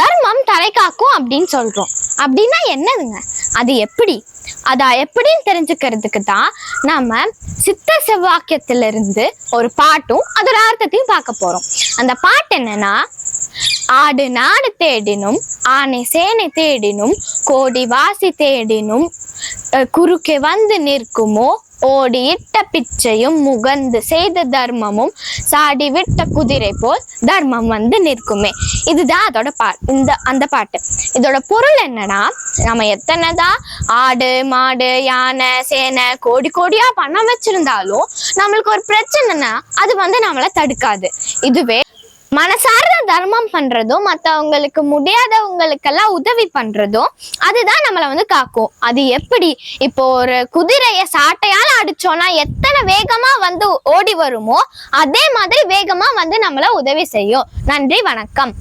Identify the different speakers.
Speaker 1: தர்மம் தலை காக்கும் அப்படின்னு சொல்றோம். அப்படின்னா என்னதுங்க? அது எப்படி? அதை எப்படின்னு தெரிஞ்சுக்கிறதுக்கு தான் நம்ம சித்த செவ்வாக்கியத்திலிருந்து ஒரு பாட்டும் அதோட அர்த்தத்தையும் பார்க்க போறோம். அந்த பாட்டு என்னன்னா ஆடு நாடு தேடினும் ஆனை சேனை தேடினும் கோடி வாசி தேடினும் குறுக்கே வந்து நிற்குமோ ஓடி இட்ட பிச்சையும் முகந்து செய்த தர்மமும் சாடி விட்ட குதிரை போல் தர்மம் வந்து நிற்குமே. இதுதான் அதோட பா இந்த அந்த பாட்டு. இதோட பொருள் என்னன்னா நம்ம எத்தனைதான் ஆடு மாடு யானை சேனை கோடி கோடியா பணம் வச்சிருந்தாலும் நம்மளுக்கு ஒரு பிரச்சனைனா அது வந்து நம்மளை தடுக்காது. இதுவே மனசார்ந்த தர்மம் பண்றதும் மற்றவங்களுக்கு முடியாதவங்களுக்கெல்லாம் உதவி பண்றதும் அதுதான் நம்மளை வந்து காக்கும். அது எப்படி? இப்போ ஒரு குதிரைய சாட்டையால அடிச்சோம்னா எத்தனை வேகமா வந்து ஓடி வருமோ அதே மாதிரி வேகமா வந்து நம்மள உதவி செய்யும். நன்றி வணக்கம்.